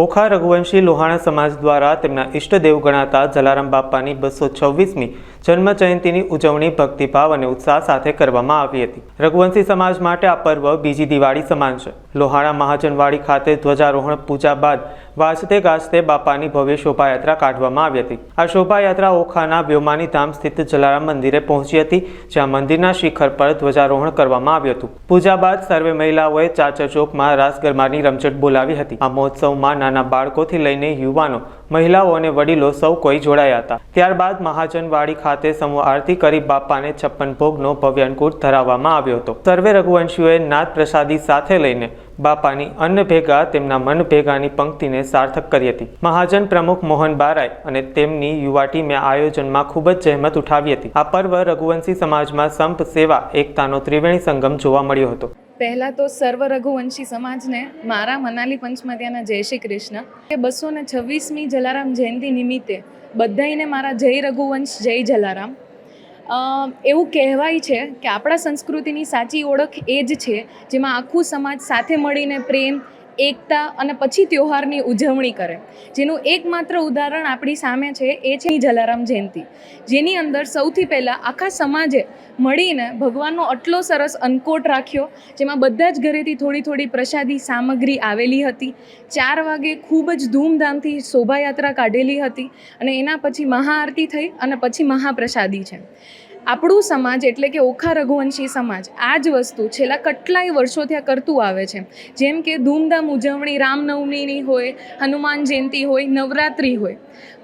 ઓખા રઘુવંશી લોહાણા સમાજ દ્વારા તેમના ઈષ્ટદેવ ગણાતા જલારામ બાપાની બસો છવ્વીસમી જન્મ જયંતિની ઉજવણી ભક્તિભાવ અને ઉત્સાહ સાથે કરવામાં આવી હતી. રઘુવંશી સમાજ માટે આ પર્વ બીજી દિવાળી સમાન છે. લોહાણા મહાજનવાડી ખાતે ધ્વજારોહણ પૂજા બાદ વાજતે ગાજતે બાપાની ભવ્ય શોભાયાત્રા કાઢવામાં આવી હતી. આ શોભાયાત્રા ઓખાના વ્યોમાની ધામ સ્થિત જલારામ મંદિરે પહોંચી હતી, જ્યાં મંદિરના શિખર પર ધ્વજારોહણ કરવામાં આવ્યું હતું. પૂજા બાદ સર્વે મહિલાઓએ ચાચર ચોકમાં રાસ ગરબાની રમઝટ બોલાવી હતી. આ મહોત્સવમાં નાના બાળકોથી લઈને યુવાનો, મહિલાઓ અને વડીલો સૌ કોઈ જોડાયા હતા. ત્યારબાદ મહાજનવાડી ખાતે સમૂહ આરતી કરી બાપાને છપ્પન ભોગનો ભવ્ય અંકુટ ધરાવવામાં આવ્યો હતો. સર્વે રઘુવંશીઓએ નાથ પ્રસાદી સાથે લઈને બાપાની અન્ન ભેગા તેમના મન ભેગાની પંક્તિને સાર્થક કરી હતી. મહાજન પ્રમુખ મોહન બારાય અને તેમની યુવા ટીમે આયોજનમાં ખૂબ જ જહેમત ઉઠાવી હતી. આ પર્વ રઘુવંશી સમાજમાં સંપ, સેવા, એકતાનો ત્રિવેણી સંગમ જોવા મળ્યો હતો. પહેલાં તો સર્વ રઘુવંશી સમાજને મારા મનાલી પંચમત્યાના જય શ્રી કૃષ્ણ. કે બસો ને છવ્વીસમી જલારામ જયંતિ નિમિત્તે બધાઈને મારા જય રઘુવંશ, જય જલારામ. એવું કહેવાય છે કે આપણા સંસ્કૃતિની સાચી ઓળખ એ જ છે જેમાં આખું સમાજ સાથે મળીને પ્રેમ એકતા અને પછી ત્યોહારની ઉજવણી કરે. જેનું એકમાત્ર ઉદાહરણ આપણી સામે છે એ છે જલારામ જયંતિ. જેની અંદર સૌથી પહેલાં આખા સમાજે મળીને ભગવાનનો આટલો સરસ અનકોટ રાખ્યો, જેમાં બધા જ ઘરેથી થોડી થોડી પ્રસાદી સામગ્રી આવેલી હતી. ચાર વાગે ખૂબ જ ધૂમધામથી શોભાયાત્રા કાઢેલી હતી અને એના પછી મહાઆરતી થઈ અને પછી મહાપ્રસાદી છે. આપણું સમાજ એટલે કે ઓખા રઘુવંશી સમાજ, આ જ વસ્તુ છેલ્લા કેટલાય વર્ષોથી આ કરતું આવે છે. જેમ કે ધૂમધામ ઉજવણી, રામનવમીની હોય, હનુમાન જયંતિ હોય, નવરાત્રિ હોય.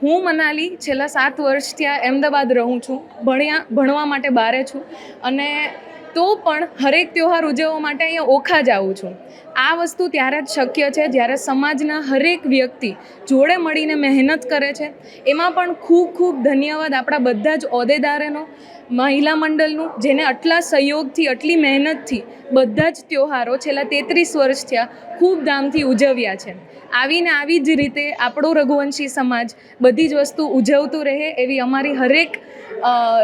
હું મનાલી છેલ્લા સાત વર્ષથી આ અમદાવાદ રહું છું. ભણ્યા, ભણવા માટે બારે છું. અને તો પણ હરેક તહેવાર ઉજવવા માટે અહીંયા ઓખા જાઉં છું. આ વસ્તુ ત્યારે જ શક્ય છે જ્યારે સમાજના હરેક વ્યક્તિ જોડે મળીને મહેનત કરે છે. એમાં પણ ખૂબ ખૂબ ધન્યવાદ આપણા બધા જ હોદ્દેદારોનો, મહિલા મંડળનું, જેને આટલા સહયોગથી, આટલી મહેનતથી બધા જ તહેવારો છેલ્લા તેત્રીસ વર્ષ થયા ખૂબ ધામથી ઉજવ્યા છે. આવીને આવી જ રીતે આપણો રઘુવંશી સમાજ બધી જ વસ્તુ ઉજવતું રહે એવી અમારી હરેક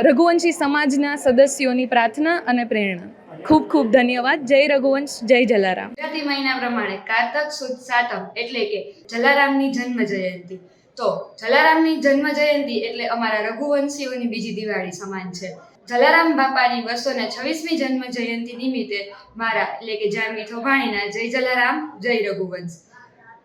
રઘુવંશી સમાજના સદસ્યોની પ્રાર્થના અને પ્રેરણા. ખૂબ ખૂબ ધન્યવાદ. જય રઘુવંશ, જય જલારામ. ગુજરાતી મહિના પ્રમાણે કારતક સુદ સાતમ એટલે કે જલારામની જન્મ જયંતિ. તો જલારામની જન્મ જયંતિ એટલે અમારા રઘુવંશીઓની બીજી દિવાળી સમાન છે. જલારામ બાપાની બસો ને છવ્વીસમી જન્મ જયંતિ નિમિત્તે મારા એટલે કે જાનવી થોભાણીના જય જલારામ, જય રઘુવંશ.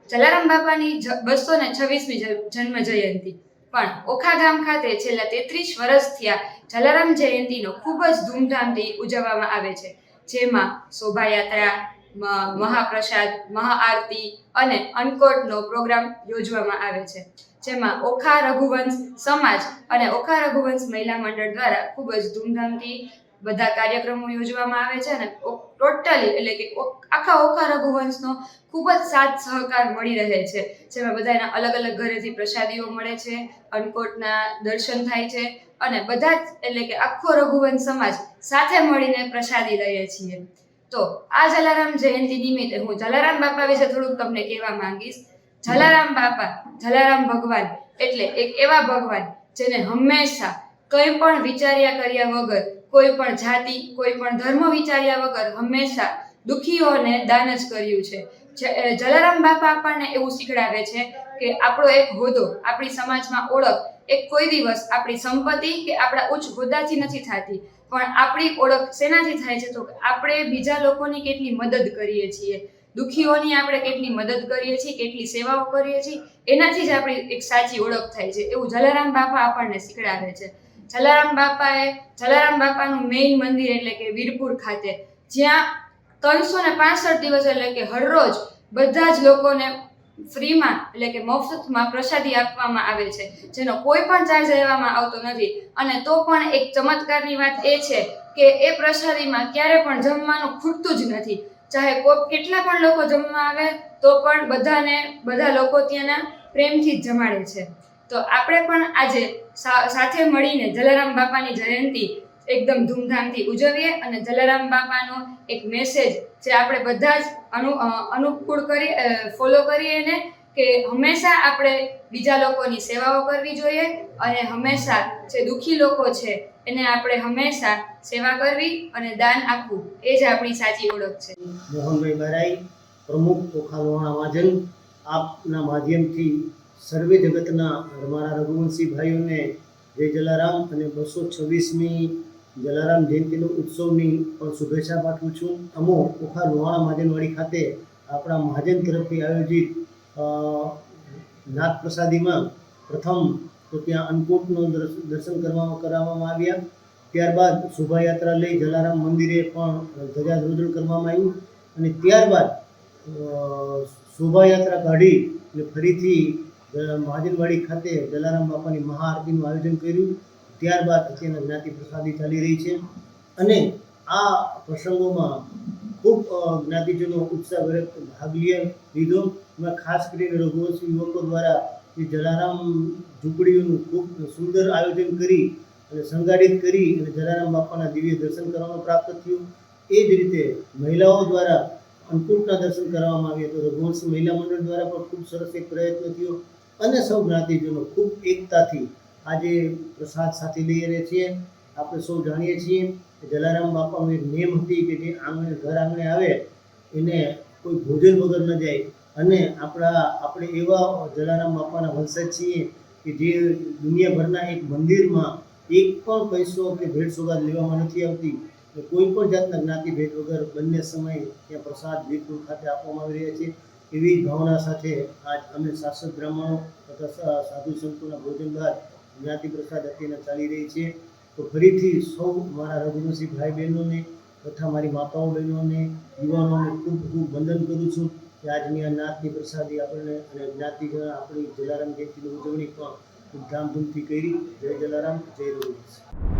જલારામ બાપાની બસો ને છવ્વીસમી જન્મ જયંતિ. પણ ઓખા ગામ ખાતે છેલ્લા તેત્રીસ વર્ષ થયા જલારામ જયંતિનો ખૂબ જ ધૂમધામથી ઉજવવામાં આવે છે. જેમાં શોભાયાત્રા મહાપ્રસાદ, મહાઆરતી અને અનકોટનો પ્રોગ્રામ યોજવામાં આવે છે. જેમાં ઓખા રઘુવંશ સમાજ અને ઓખા રઘુવંશ મહિલા મંડળ દ્વારા ખૂબ જ ધૂમધામથી બધા કાર્યક્રમો યોજવામાં આવે છે અને ટોટલી એટલે કે આખા ઓખા રઘુવંશનો ખૂબ જ સાથ સહકાર મળી રહે છે. જેમાં બધાના અલગ અલગ ઘરેથી પ્રસાદીઓ મળે છે, અન્નકોટના દર્શન થાય છે અને બધા જ એટલે કે આખો રઘુવંશ સમાજ સાથે મળીને પ્રસાદી લઈએ છીએ. તો આ જલારામ જયંતિ નિમિત્તે હું જલારામ બાપા વિશે થોડુંક તમને કહેવા માંગીશ. જલારામ બાપા, જલારામ ભગવાન એટલે એક એવા ભગવાન જેને હંમેશા કંઈ પણ વિચાર્યા કર્યા વગર કોઈ પણ જાતિ, કોઈ પણ ધર્મ વિચાર્યા વગર હંમેશા દુખીઓને દાન જ કર્યું છે. જલારામ બાપા આપણને એવું શીખડાવે છે કે આપણો એક હોદ્દો, આપણી સમાજમાં ઓળખ, એક કોઈ દિવસ આપણી સંપત્તિ કે આપણા ઉચ્ચ હોદ્દાથી નથી થતી. પણ આપણી ઓળખ શેનાથી થાય છે તો આપણે બીજા લોકોની કેટલી મદદ કરીએ છીએ. દુઃખીઓની આપણે કેટલી મદદ કરીએ છીએ, કેટલી સેવાઓ કરીએ છીએ. એનાથી જ આપણી એક સાચી ઓળખ થાય છે. એવું જલારામ બાપા આપણને શીખડાવે છે. જલારામ બાપાએ, જલારામ બાપાનું મેઇન મંદિર એટલે કે વીરપુર ખાતે. જ્યાં ત્રણસો ને પાસઠ દિવસ એટલે કે હરરોજ બધા જ લોકોને ફ્રીમાં એટલે કે મફતમાં પ્રસાદી આપવામાં આવે છે. જેનો કોઈ પણ ચાર્જ લેવામાં આવતો નથી. અને તો પણ એક ચમત્કારની વાત એ છે કે એ પ્રસાદીમાં ક્યારે પણ જમવાનું ખૂટતું જ નથી. ચાહે કોઈ કેટલા પણ લોકો જમવા આવે, તો પણ બધાને, બધા લોકો ત્યાંના પ્રેમથી જ જમાડે છે. તો આપણે પણ આજે સાથે મળીને જલારામ બાપાની જયંતિ એકદમ ધૂમધામથી ઉજવીએ અને જલારામ બાપાનો એક મેસેજ જે આપણે બધા જ અનુ અનુકૂળ કરી ફોલો કરીએ ને કે હંમેશા આપણે બીજા લોકોની સેવાઓ કરવી જોઈએ અને હંમેશા જે દુઃખી લોકો છે એને આપણે હંમેશા સેવા કરવી અને દાન આપવું. એ જ આપણી સાચી ઓળખ છે. મોહનભાઈ બારાઈ પ્રમુખ ઓખા લોહાણા મહાજન આપના માધ્યમથી સર્વે જગતના અમારા રઘુવંશી ભાઈઓને જય જલારામ અને બસો છવ્વીસમી જલારામ જયંતિનો ઉત્સવની પણ શુભેચ્છા પાઠવું છું. અમો ઓખા લોહાણા મહાજનવાડી ખાતે આપણા મહાજન તરફથી આયોજિત નાથ પ્રસાદીમાં પ્રથમ તો ત્યાં અન્નકૂટનું દર્શ- દર્શન કરવામાં, કરાવવામાં આવ્યા. ત્યારબાદ શોભાયાત્રા લઈ જલારામ મંદિરે પણ ધ્વજારોહણ કરવામાં આવ્યું અને ત્યારબાદ શોભાયાત્રા કાઢી અને ફરીથી અ, ખાતે જલારામ બાપાની મહાઆરતીનું આયોજન કર્યું. ત્યારબાદ અત્યારના જ્ઞાતિ પ્રસાદી ચાલી રહી છે. અને આ પ્રસંગોમાં ખૂબ જ્ઞાતિજનો ઉત્સાહભેર ભાગ લીધો. એમાં ખાસ કરીને રઘુવંશ યુવકો દ્વારા એ જલારામ ઝૂંપડીઓનું ખૂબ સુંદર આયોજન કરી અને સંગાડિત કરી અને જલારામ બાપાના દિવ્ય દર્શન કરવાનું પ્રાપ્ત થયું. એ જ રીતે મહિલાઓ દ્વારા અન્નકૂટના દર્શન કરવામાં આવ્યા. તો રઘુવંશ મહિલા મંડળ દ્વારા પણ ખૂબ સરસ એક પ્રયત્ન થયો. અને સૌ જ્ઞાતિજનો ખૂબ એકતાથી આજે પ્રસાદ સાથે લઈ રહ્યા છીએ. આપણે સૌ જાણીએ છીએ જલારામ બાપાનું એક નેમ હતી કે જે આંગણે, ઘર આંગણે આવે, એને કોઈ ભોજન વગર ન જાય. અને આપણા, આપણે એવા જલારામ બાપાના વંશજ છીએ કે જે દુનિયાભરના એક મંદિરમાં એક પણ પૈસો કે ભેટ સોગાદ લેવામાં નથી આવતી. કોઈ પણ જાતના જ્ઞાતિ ભેટ વગર બંને સમય ત્યાં પ્રસાદ વીરપુર ખાતે આપવામાં આવી રહ્યા છે. એવી ભાવના સાથે આજ અમે શાસક બ્રાહ્મણો તથા સાધુ સંતોના ભોજન બાદ જ્ઞાતિ પ્રસાદ અત્યારે ચાલી રહી છે. તો ફરીથી સૌ મારા રઘુવંશી ભાઈ બહેનોને તથા મારી માતાઓ બહેનોને, યુવાનોને ખૂબ ખૂબ વંદન કરું છું કે આજની આ નાતની પ્રસાદી આપણને અને જ્ઞાતિ આપણી જલારામ જયંતિની ઉજવણી પણ ખૂબ ધામધૂમથી કરી. જય જલારામ, જય રઘુવંશ.